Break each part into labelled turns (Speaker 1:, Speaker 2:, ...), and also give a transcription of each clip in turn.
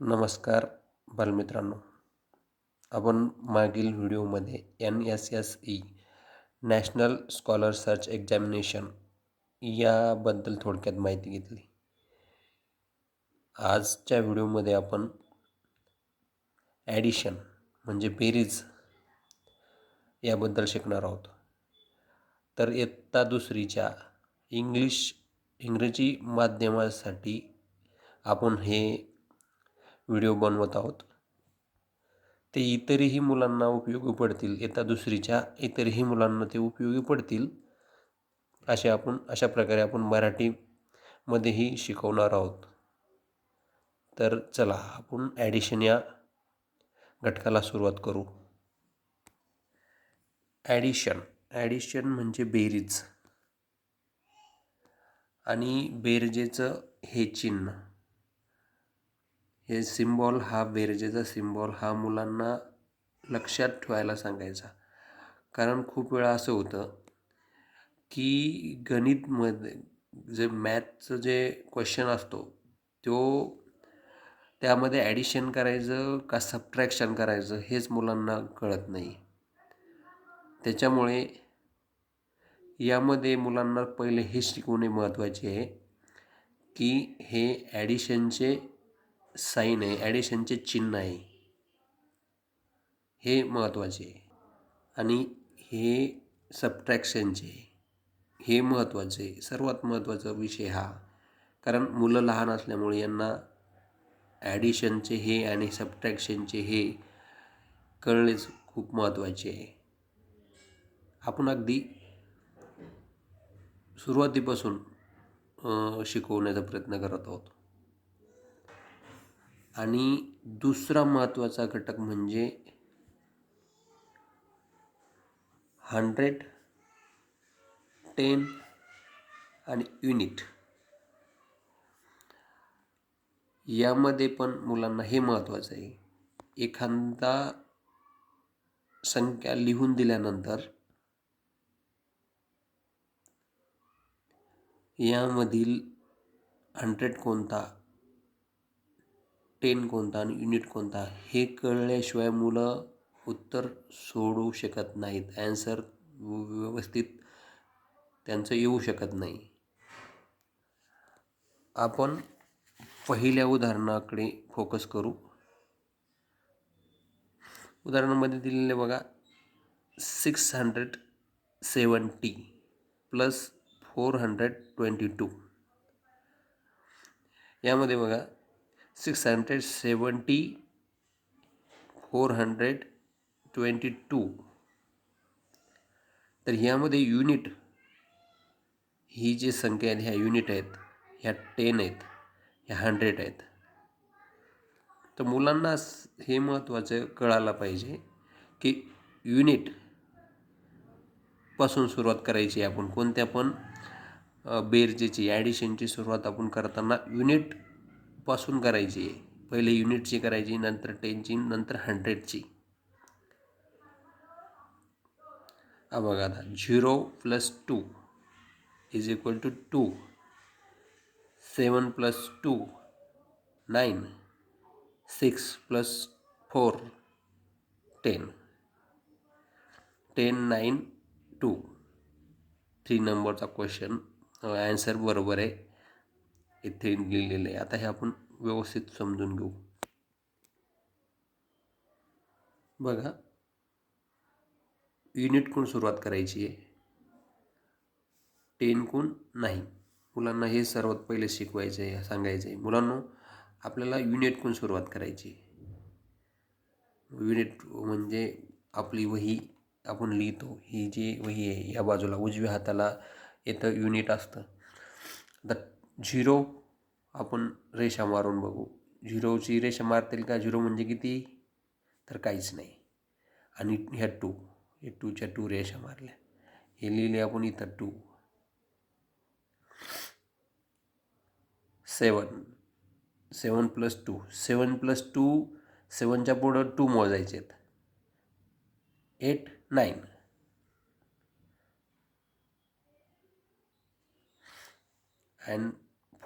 Speaker 1: नमस्कार बालमित्रांनो. आपण मागील व्हिडिओमध्ये N S S E national scholar search examination याबद्दल थोडक्यात माहिती घेतली. आजच्या व्हिडिओमध्ये आपण ॲडिशन म्हणजे बेरीज याबद्दल शिकणार आहोत. तर इयत्ता दुसरीच्या इंग्लिश इंग्रजी माध्यमासाठी आपण हे व्हिडिओ बनवत आहोत. ते इतरही मुलांना उपयोगी पडतील येता दुसरीच्या इतरही मुलांना ते उपयोगी पडतील असे आपण अशा प्रकारे आपण मराठीमध्येही शिकवणार आहोत. तर चला आपण ॲडिशन या घटकाला सुरुवात करू. ॲडिशन ॲडिशन म्हणजे बेरीज. आणि बेरजेचं हे चिन्ह. हे सिम्बॉल हा बेरजेचा सिम्बॉल हा मुलांना लक्षात ठेवायला सांगायचा. कारण खूप वेळा असं होतं की गणितमध्ये जे मॅथचं जे क्वेश्चन असतो तो त्यामध्ये ॲडिशन करायचं का सबट्रॅक्शन करायचं हेच मुलांना कळत नाही. त्याच्यामुळे यामध्ये मुलांना पहिले हे शिकवणे महत्त्वाचे आहे की हे ॲडिशनचे साईन आहे ॲडिशनचे चिन्ह आहे. हे महत्त्वाचे आहे. आणि हे सबट्रॅक्शनचे हे महत्त्वाचे सर्वात महत्त्वाचा विषय हा. कारण मुलं लहान असल्यामुळे यांना ॲडिशनचे हे आणि सबट्रॅक्शनचे हे कळणेच खूप महत्त्वाचे आहे. आपण अगदी सुरुवातीपासून शिकवण्याचा प्रयत्न करत आहोत. आणि दुसरा महत्त्वाचा घटक म्हणजे हंड्रेड टेन आणि युनिट. यामध्ये पण मुलांना हे महत्त्वाचं आहे. एखादा संख्या लिहून दिल्यानंतर यामधील हंड्रेड कोणता टेन कोणता आणि युनिट कोणता हे कळल्याशिवाय मुलं उत्तर सोडू शकत नाहीत. ॲन्सर व्यवस्थित त्यांचं येऊ शकत नाही. आपण पहिल्या उदाहरणाकडे फोकस करू. उदाहरणामध्ये दिलेले बघा six hundred seventy plus four hundred twenty two यामध्ये बघा six hundred seventy four hundred twenty two. तर ह्यामध्ये युनिट ही जी संख्या आहेत ह्या युनिट आहेत ह्या टेन आहेत ह्या हंड्रेड आहेत. तर मुलांना हे महत्त्वाचं कळायला पाहिजे की युनिटपासून सुरुवात करायची आपण. कोणत्या पण बेरजेची ॲडिशनची सुरुवात आपण करताना युनिट पासून करायची आहे. पहिले युनिटची करायची नंतर टेनची नंतर हंड्रेडची. हा बघा आता zero plus two is equal to two. Seven plus two nine. Six plus four ten. Ten nine two. Three नंबरचा क्वेश्चन ॲन्सर बरोबर आहे. इथे लिहिलेलं आहे. आता हे आपण व्यवस्थित समजून घेऊ. बघा. युनिटकून सुरुवात करायची आहे? टेन कोण नाही? मुलांना हे सर्वात पहिले शिकवायचं आहे सांगायचं आहे. मुलांना आपल्याला युनिटकून सुरुवात करायची? युनिट म्हणजे आपली वही आपण लिहितो. ही जी वही आहे या बाजूला उजव्या हाताला येतं युनिट असतं. आता झिरो आपण रेषा मारून बघू. झिरोची रेषा मारतील का? झिरो म्हणजे किती? तर काहीच नाही. आणि ह्या टू हे टूच्या टू रेषा मारल्या. हे लिहिले आपण इथं two seven seven plus two seven plus two सेवनच्या पुढं टू मोजायचे आहेत एट नाईन अँड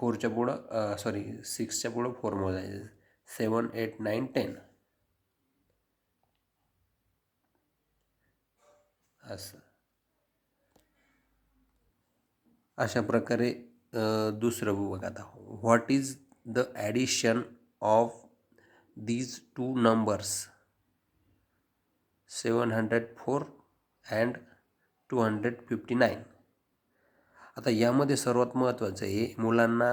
Speaker 1: फोरच्या पुढं सॉरी सिक्सच्या पुढं फोर मोजायचे सेवन एट नाईन टेन असं. अशा प्रकारे दुसरं बघ आता. What is the addition of these two numbers seven hundred four and two hundred fifty nine आता यामध्ये सर्वात महत्त्वाचं आहे मुलांना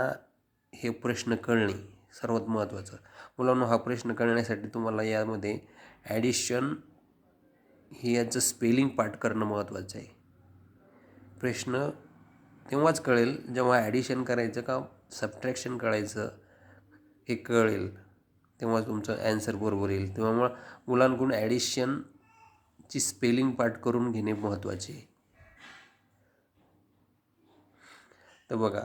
Speaker 1: हे प्रश्न कळणे सर्वात महत्त्वाचं. मुलांना हा प्रश्न कळण्यासाठी तुम्हाला यामध्ये ॲडिशन हे याचं स्पेलिंग पाठ करणं महत्त्वाचं आहे. प्रश्न तेव्हाच कळेल जेव्हा ॲडिशन करायचं का सबट्रॅक्शन करायचं हे कळेल. तेव्हा तुमचं ॲन्सर बरोबर येईल. तेव्हा मुलांकडून ॲडिशनची स्पेलिंग पाठ करून घेणे महत्त्वाचे आहे. तर बघा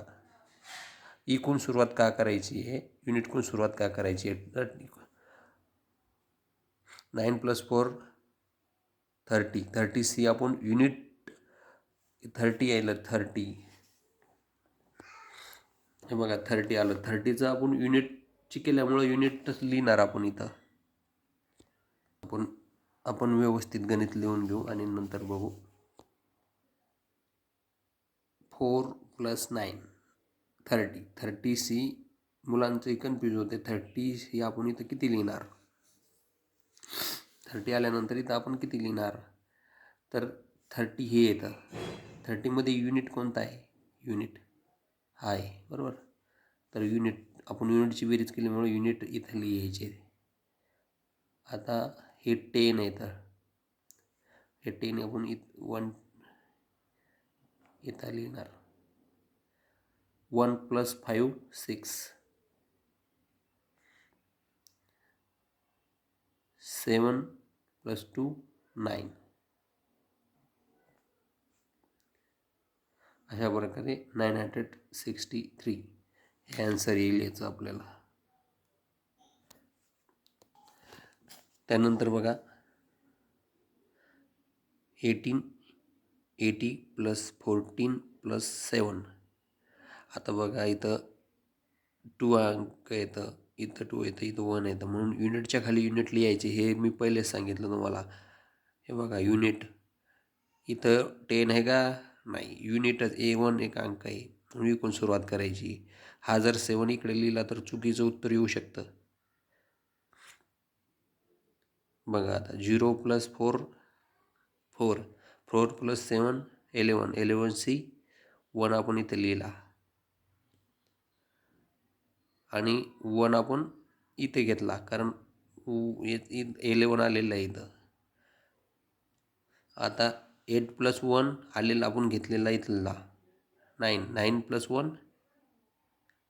Speaker 1: e इकून सुरुवात का करायची आहे? युनिटकून सुरुवात का करायची आहे? Nine plus four thirty thirty C आपण युनिट थर्टी यायलं थर्टी हे बघा थर्टी आलं. थर्टीचं आपण युनिटची केल्यामुळं युनिटच लिहिणार आपण इथं. आपण आपण व्यवस्थित गणित लिहून घेऊ आणि नंतर बघू. Four plus nine. Thirty. Thirty C मुलांचंही कन्फ्यूज होते. थर्टी सी आपण इथं किती लिहिणार? थर्टी आल्यानंतर इथं आपण किती लिहिणार? तर थर्टी हे येतं. थर्टीमध्ये युनिट कोणता आहे? युनिट हा आहे बरोबर? तर युनिट आपण युनिटची बेरीज केल्यामुळे युनिट इथं लिहायचे. आता हे टेन आहे तर. हे टेन आपण इत वन इथं लिहिणार. One plus five six seven plus two nine अशा प्रकारे नाईन हंड्रेड सिक्स्टी थ्री हे ॲन्सर येईल याचं आपल्याला. त्यानंतर बघा eighteen eighty plus fourteen plus seven. आता बघा इथं टू अंक येतं इथं टू येतं इथं वन येतं. म्हणून युनिटच्या खाली युनिट लिहायचे हे मी पहिलेच सांगितलं तुम्हाला. हे बघा युनिट इथं टेन आहे का? नाही. युनिटच ए वन एक अंक आहे. म्हणून इकडून सुरुवात करायची. हा जर सेवन इकडे लिहिला तर चुकीचं उत्तर येऊ शकतं. बघा आता zero plus four four four plus seven eleven eleven C one आपण इथे लिहिला. आणि वन आपण इथे घेतला कारण एलेवन आलेलं आहे इथं. आता एट प्लस वन आलेला आपण घेतलेला इथला. Nine nine plus one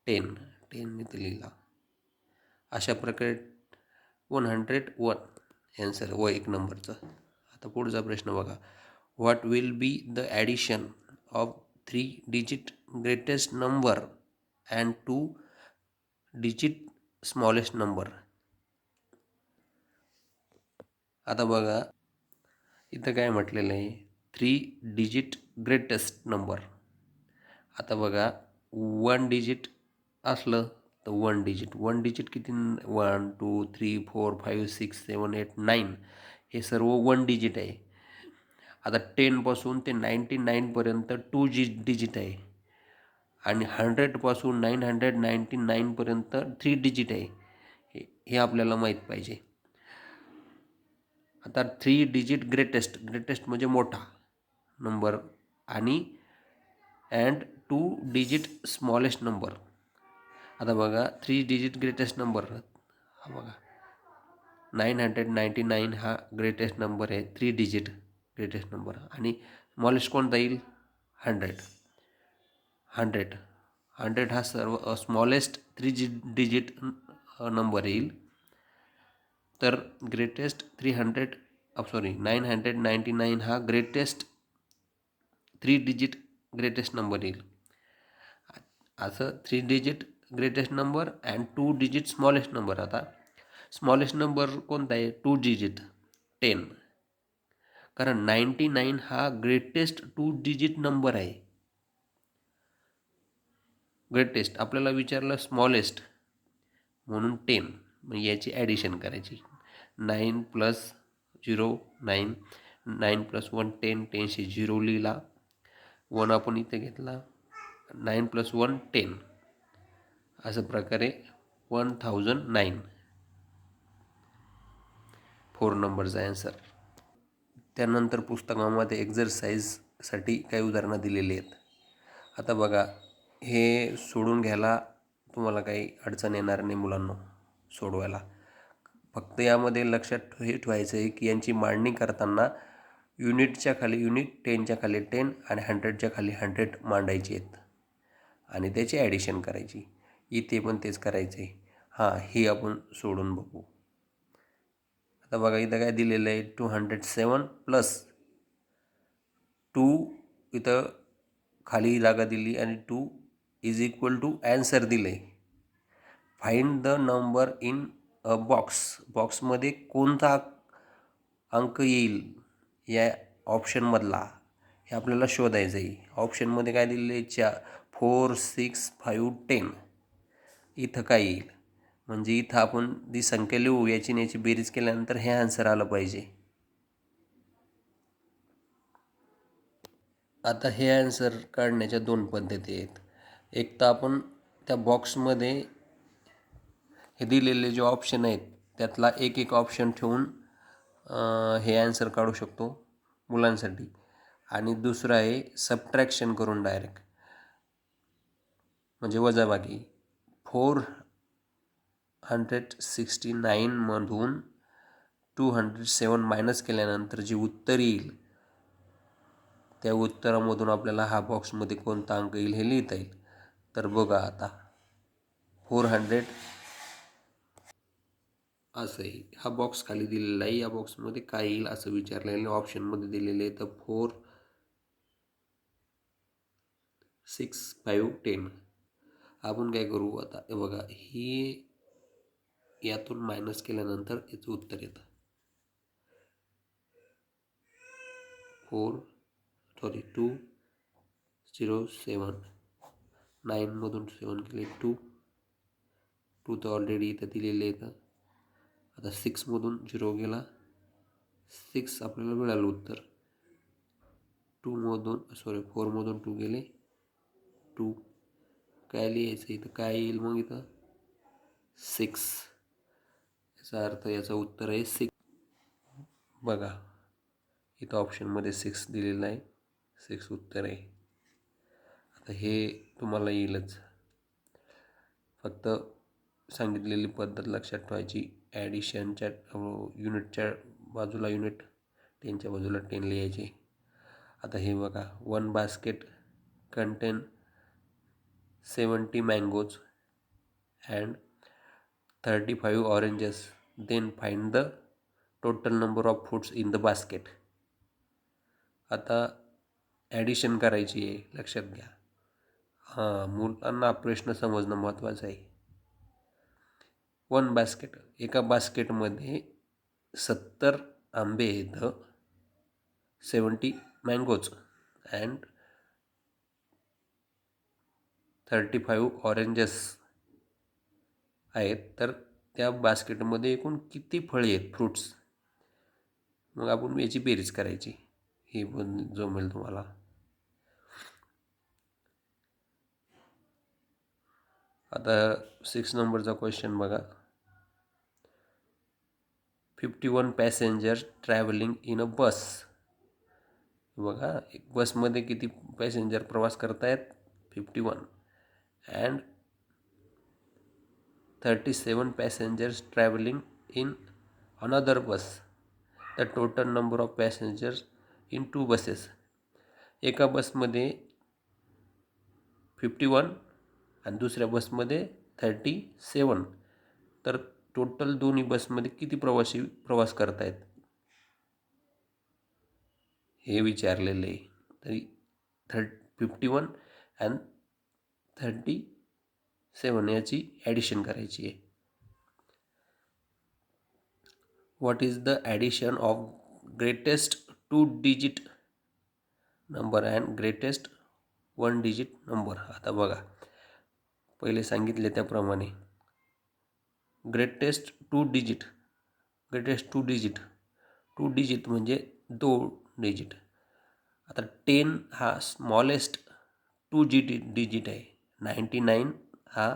Speaker 1: ten ten इथे लिहिला. अशा प्रकारे वन हंड्रेड वन ॲन्सर व एक नंबरचं. आता पुढचा प्रश्न बघा. What will be the addition of three digit greatest number and two digit smallest number आता बघा इथं काय म्हटलेलं आहे? थ्री डिजिट ग्रेटेस्ट नंबर आता बघा वन डिजिट असलं तर वन डिजिट वन डिजिट किती? One two three four five six seven eight nine हे सर्व वन डिजिट आहे. आता टेनपासून ते नाईन्टी नाईनपर्यंत टू जी डिजिट आहे. आणि हंड्रेडपासून नाईन हंड्रेड नाईन्टी नाईनपर्यंत थ्री डिजिट आहे. हे हे आपल्याला माहीत पाहिजे. आता थ्री डिजिट ग्रेटेस्ट ग्रेटेस्ट म्हणजे मोठा नंबर आणि and two digit smallest number आता बघा थ्री डिजिट ग्रेटेस्ट नंबर हा बघा. नाईन हंड्रेड नाईन्टी नाईन हा ग्रेटेस्ट नंबर आहे थ्री डिजिट ग्रेटेस्ट नंबर आणि स्मॉलेस्ट कोणता येईल? Hundred hundred. हंड्रेड हा सर्व स्मॉलेस्ट थ्री जि डिजिट नंबर येईल. तर greatest three hundred sorry nine hundred ninety nine हा greatest three digit greatest number येईल. असं three digit greatest number and two digit smallest number आता स्मॉलेस्ट नंबर कोणता आहे? टू डिजिट टेन कारण नाईन्टी नाईन हा ग्रेटेस्ट टू डिजिट नंबर आहे. Greatest आपल्याला विचारलं स्मॉलेस्ट म्हणून टेन मग याची ॲडिशन करायची. Nine plus zero nine nine plus one ten टेनशे zero लिहिला. वन आपण इथे घेतला. नाईन प्लस वन टेन असं प्रकारे वन थाउजंड नाईन फोर नंबरचा ॲन्सर त्यानंतर पुस्तकामध्ये एक्झरसाईजसाठी काही उदाहरणं दिलेली आहेत. आता बघा हे सोडून घ्यायला तुम्हाला काही अडचण येणार नाही मुलांना सोडवायला. फक्त यामध्ये लक्षात हे ठेवायचं आहे की यांची मांडणी करताना युनिटच्या खाली युनिट टेनच्या खाली टेन आणि हंड्रेडच्या खाली हंड्रेड मांडायची आहेत. आणि त्याची ॲडिशन करायची. इथे पण तेच करायचं आहे हां हे आपण सोडून बघू. आता बघा इथं काय दिलेलं आहे? Two hundred seven plus two इथं खाली जागा दिली आणि two is equal to answer दिले find the number in a box बॉक्समध्ये कोणता अंक येईल या ऑप्शनमधला हे आपल्याला शोधायचं आहे. ऑप्शनमध्ये काय दिलेलं आहे? चा फोर सिक्स फाईव्ह टेन इथं काय येईल? म्हणजे इथं आपण जी संख्या लिहू याची याची बेरीज केल्यानंतर हे आन्सर आलं पाहिजे. आता हे आन्सर काढण्याच्या दोन पद्धती आहेत. एक तर आपण त्या बॉक्समध्ये हे दिलेले जे ऑप्शन आहेत त्यातला एक एक ऑप्शन ठेवून हे ॲन्सर काढू शकतो मुलांसाठी. आणि दुसरं आहे सबट्रॅक्शन करून डायरेक्ट म्हणजे वजाबाकी. फोर हंड्रेड सिक्स्टी नाईनमधून टू हंड्रेड सेवन मायनस केल्यानंतर जे उत्तर येईल त्या उत्तरामधून आपल्याला हा बॉक्समध्ये कोणता अंक येईल हे लिहिता येईल. तर बघा आता. Four hundred. असं आहे. हा बॉक्स खाली दिलेला आहे. या बॉक्समध्ये काय येईल असं विचारलेलं ऑप्शनमध्ये दिलेले आहे तर फोर सिक्स फाईव्ह टेन आपण काय करू आता? बघा ही यातून मायनस केल्यानंतर याचं उत्तर येतं. Four sorry two zero seven नाईनमधून seven केले टू. टू तर ऑलरेडी इथं दिलेले येतं आता सिक्समधून झिरो गेला. सिक्स आपल्याला मिळालं उत्तर. टूमधून सॉरी फोरमधून टू गेले. टू. काय लिहायचं इथं? काय येईल मग इथं? सिक्स. याचा अर्थ याचं उत्तर आहे सिक्स. बघा इथं ऑप्शनमध्ये सिक्स दिलेलं आहे. सिक्स उत्तर आहे. आता हे तुम्हाला येईलच. फक्त सांगितलेली पद्धत लक्षात ठेवायची. ॲडिशनच्या युनिटच्या बाजूला युनिट टेनच्या बाजूला टेन लिहायचे. आता हे बघा one basket contain seventy mangoes and thirty five oranges then find the total number of fruits in the basket आता ॲडिशन करायची आहे लक्षात घ्या. हां मुलांना प्रश्न समजणं महत्त्वाचं आहे. वन बास्केट एका बास्केटमध्ये सत्तर आंबे आहेत. Seventy mangoes and thirty five oranges आहेत. तर त्या बास्केटमध्ये एकूण किती फळे आहेत? फ्रूट्स मग आपण याची बेरीज करायची. ही पण जमेल तुम्हाला. आता सिक्स नंबरचा क्वेश्चन बघा. Fifty one passenger travelling in a bus बघा एक बसमध्ये किती पॅसेंजर प्रवास करतायत? Fifty one and thirty seven passengers travelling in another bus the total number of passengers in two buses एका बसमध्ये फिफ्टी वन आणि दुसऱ्या बसमध्ये थर्टी सेवन तर टोटल दोन्ही बसमध्ये किती प्रवासी प्रवास करतायत? हे विचारलेलं आहे. तरी थर् fifty one and thirty seven याची ॲडिशन करायची आहे. What is the addition of greatest two digit number and greatest one digit number आता बघा. पहिले सांगितले त्याप्रमाणे. Greatest two digit greatest two digit two digit म्हणजे दो डिजिट आता टेन हा स्मॉलेस्ट टू जी डी डिजिट आहे. नाईंटी नाईन हा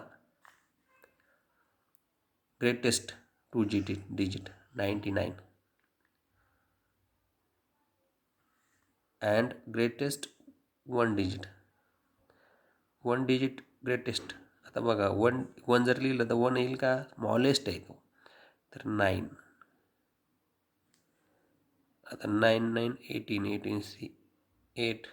Speaker 1: ग्रेटेस्ट टू जी D digit ninety nine and greatest one digit one digit greatest आता बघा वन वन जर लिहिलं तर वन येईल का? स्मॉलेस्ट आहे तो. तर नाईन आता नाईन नाईन एटीन एटीन सी एट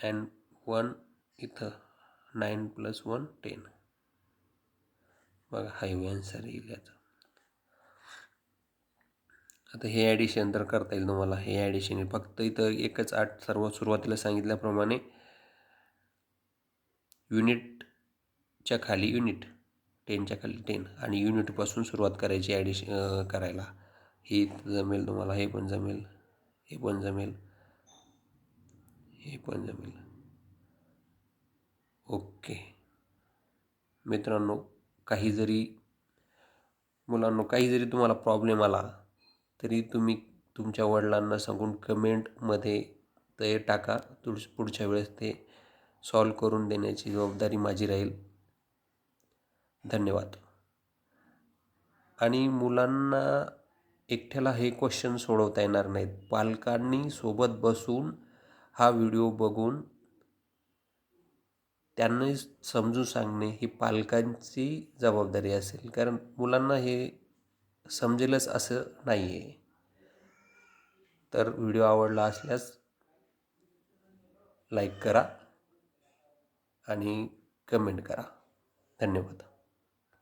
Speaker 1: अँड वन इथं नाईन प्लस वन टेन बघा हायवे आन्सर येईल याचं. आता हे ॲडिशन तर करता येईल तुम्हाला. हे ॲडिशन फक्त इथं एकच आठ सर्व सुरुवातीला सांगितल्याप्रमाणे युनिटच्या खाली युनिट टेनच्या खाली टेन आणि युनिटपासून सुरुवात करायची ॲडिश करायला. हे जमेल तुम्हाला हे पण जमेल हे पण जमेल हे पण जमेल. ओके. मित्रांनो काही जरी मुलांनो काही जरी तुम्हाला प्रॉब्लेम आला तरी तुम्ही तुमच्या वडिलांना सांगून कमेंटमध्ये ते टाका. तुळ पुढच्या वेळेस ते सॉल्व करून देण्याची जबाबदारी माझी राहील. धन्यवाद. आणि मुलांना एकट्याला हे क्वेश्चन सोडवता येणार नाहीत. पालकांनी सोबत बसून हा व्हिडिओ बघून त्यांनी समजून सांगणे ही पालकांची जबाबदारी असेल. कारण मुलांना हे समजेलच असं नाही आहे तर व्हिडिओ आवडला असल्यास लाईक करा. आणि कमेंट करा. धन्यवाद.